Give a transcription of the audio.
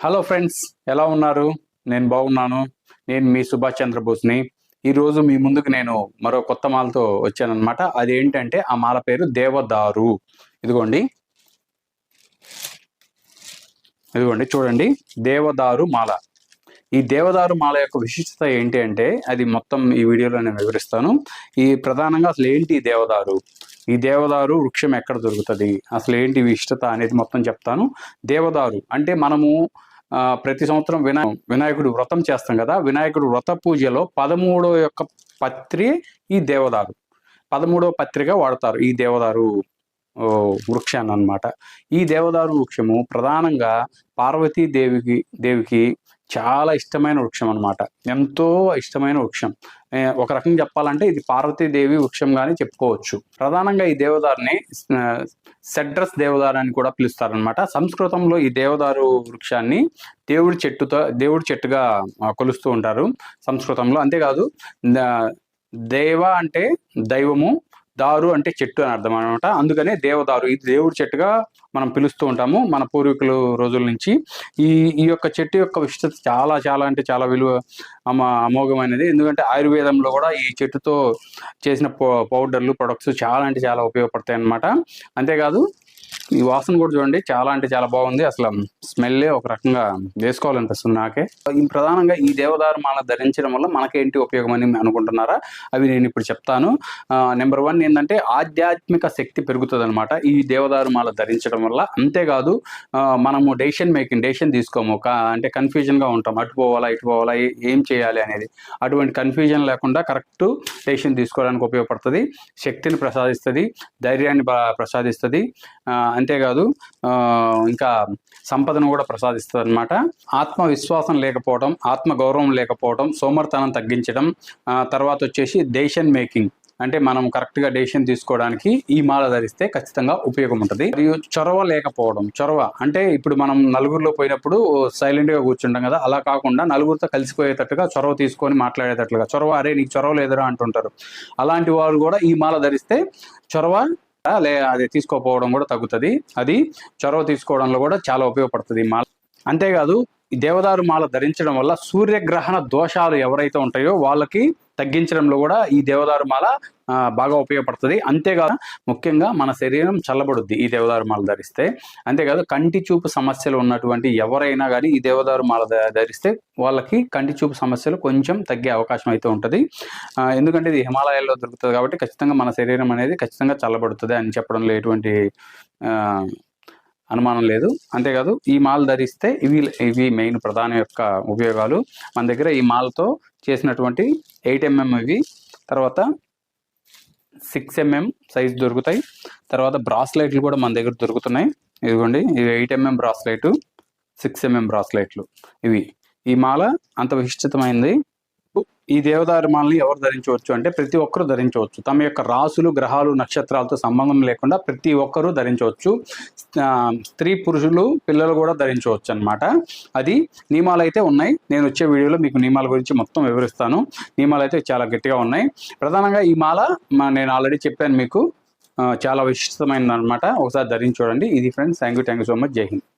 Hello friends ఎలా ఉన్నారు? నేను బాగున్నాను. నేను మీ సుభాష్ చంద్రబోస్ని. ఈరోజు మీ ముందుకు నేను మరో కొత్త మాలతో వచ్చానమాట అదేంటంటే ఆ మాల పేరు దేవదారు. ఇదిగోండి. ఇదిగోండి చూడండి. దేవదారు మాల. ఈ దేవదారు మాల యొక్క విశిష్టత ఏంటి అంటే అది మొత్తం ఈ వీడియోలో నేను వివరిస్తాను. ఈ ప్రధానంగా అసలు ఏంటి దేవదారు? ఈ దేవదారు వృక్షం ఎక్కడ దొరుకుతుంది? అసలు ఏంటి విశిష్టత అనేది మొత్తం చెప్తాను. దేవదారు అంటే మనము ప్రతి సంవత్సరం వినా వినాయకుడు వ్రతం చేస్తాం కదా వినాయకుడు వ్రత పూజలో పదమూడో యొక్క పత్రి ఈ దేవదారు. పదమూడవ పత్రిక వాడతారు ఈ దేవదారు. వృక్షాన్ని అన్నమాట ఈ దేవదారు వృక్షము ప్రధానంగా పార్వతీ దేవికి దేవికి చాలా ఇష్టమైన వృక్షం అన్నమాట ఎంతో ఇష్టమైన వృక్షం. ఒక రకంగా చెప్పాలంటే ఇది పార్వతీదేవి వృక్షం గాని చెప్పుకోవచ్చు. ప్రధానంగా ఈ దేవదారుని సెడ్రస్ దేవదారు అని కూడా పిలుస్తారనమాట సంస్కృతంలో ఈ దేవదారు వృక్షాన్ని దేవుడి చెట్టుతో దేవుడి చెట్టుగా కొలుస్తూ ఉంటారు సంస్కృతంలో. అంతేకాదు దేవ అంటే దైవము దారు అంటే చెట్టు అని అర్థం అనమాట అందుకనే దేవదారు ఇది దేవుడి చెట్టుగా మనం పిలుస్తూ ఉంటాము మన పూర్వీకులు రోజుల నుంచి. ఈ ఈ యొక్క చెట్టు యొక్క విశిష్టత చాలా చాలా అంటే చాలా విలువ అమ అమోఘమైనది. ఎందుకంటే ఆయుర్వేదంలో కూడా ఈ చెట్టుతో చేసిన పౌ- పౌడర్లు ప్రొడక్ట్స్ చాలా అంటే చాలా ఉపయోగపడతాయి అన్నమాట అంతేకాదు ఈ వాసన కూడా చూడండి చాలా అంటే చాలా బాగుంది. అసలు స్మెల్లే ఒక రకంగా వేసుకోవాలనిపిస్తుంది నాకే. ఈ ప్రధానంగా ఈ దేవదారు మాల ధరించడం వల్ల మనకేంటి ఉపయోగం అని అనుకుంటున్నారా? అవి నేను ఇప్పుడు చెప్తాను. నెంబర్ వన్ ఏంటంటే ఆధ్యాత్మిక శక్తి పెరుగుతుంది అనమాట ఈ దేవదారు మాల ధరించడం వల్ల అంతేకాదు మనము డెసిషన్ మేకింగ్ డెసిషన్ తీసుకోము. అంటే కన్ఫ్యూజన్గా ఉంటాం. అటు పోవాలా ఇటు పోవాలా ఏం చేయాలి అనేది. అటువంటి కన్ఫ్యూజన్ లేకుండా కరెక్ట్ డెసిషన్ తీసుకోవడానికి ఉపయోగపడుతుంది. శక్తిని ప్రసాదిస్తుంది ధైర్యాన్ని ప్రసాదిస్తుంది. అంతేకాదు ఇంకా సంపదను కూడా ప్రసాదిస్తుంది అనమాట ఆత్మవిశ్వాసం లేకపోవడం ఆత్మ గౌరవం లేకపోవడం సోమర్తనం తగ్గించడం తర్వాత వచ్చేసి డెసిషన్ మేకింగ్. అంటే మనం కరెక్ట్గా డెసిషన్ తీసుకోవడానికి ఈ మాల ధరిస్తే ఖచ్చితంగా ఉపయోగం ఉంటుంది. మరియు చొరవ లేకపోవడం చొరవ అంటే ఇప్పుడు మనం నలుగురిలో పోయినప్పుడు సైలెంట్గా కూర్చుంటాం కదా అలా కాకుండా నలుగురితో కలిసిపోయేటట్టుగా చొరవ తీసుకొని మాట్లాడేటట్లుగా చొరవ అరే నీకు చొరవ లేదురా అంటుంటారు. అలాంటి వాళ్ళు కూడా ఈ మాల ధరిస్తే చొరవ లే అది తీసుకోకపోవడం కూడా తగ్గుతుంది. అది చొరవ తీసుకోవడంలో కూడా చాలా ఉపయోగపడుతుంది. మాల అంతేకాదు దేవదారు మాల ధరించడం వల్ల సూర్యగ్రహణ దోషాలు ఎవరైతే ఉంటాయో వాళ్ళకి తగ్గించడంలో కూడా ఈ దేవదారు మాల బాగా ఉపయోగపడుతుంది. అంతేకాదు ముఖ్యంగా మన శరీరం చల్లబడుద్ది ఈ దేవదారు మాల ధరిస్తే. అంతేకాదు కంటి చూపు సమస్యలు ఉన్నటువంటి ఎవరైనా కానీ ఈ దేవదారు మాల ధరిస్తే వాళ్ళకి కంటి చూపు సమస్యలు కొంచెం తగ్గే అవకాశం అయితే ఉంటుంది. ఎందుకంటే ఇది హిమాలయాల్లో దొరుకుతుంది కాబట్టి ఖచ్చితంగా మన శరీరం అనేది ఖచ్చితంగా చల్లబడుతుంది అని చెప్పడంలో ఎటువంటి అనుమానం లేదు. అంతేకాదు ఈ మాల్ ధరిస్తే ఇవి ఇవి మెయిన్ ప్రధాన యొక్క ఉపయోగాలు. మన దగ్గర ఈ మాల్తో చేసినటువంటి ఎయిట్ ఎంఎం ఇవి. తర్వాత సిక్స్ ఎంఎం సైజ్ దొరుకుతాయి. తర్వాత బ్రాస్లైట్లు కూడా మన దగ్గర దొరుకుతున్నాయి. ఇదిగోండి ఇవి eight MM bracelet six MM బ్రాస్లైట్లు ఇవి. ఈ మాల అంత విశిష్టమైంది. ఈ దేవదారుమాలని ఎవరు ధరించవచ్చు అంటే ప్రతి ఒక్కరూ ధరించవచ్చు. తమ యొక్క రాసులు గ్రహాలు నక్షత్రాలతో సంబంధం లేకుండా ప్రతి ఒక్కరూ ధరించవచ్చు. స్త్రీ పురుషులు పిల్లలు కూడా ధరించవచ్చు అన్నమాట. అది నియమాలు అయితే ఉన్నాయి. నేను వచ్చే వీడియోలో మీకు నియమాల గురించి మొత్తం వివరిస్తాను. నియమాలు అయితే చాలా గట్టిగా ఉన్నాయి. ప్రధానంగా ఈ మాల నేను ఆల్రెడీ చెప్పాను మీకు. చాలా విశిష్టమైనది అనమాట ఒకసారి ధరించి చూడండి. ఇది friends thank you thank you so much. Jai Hind.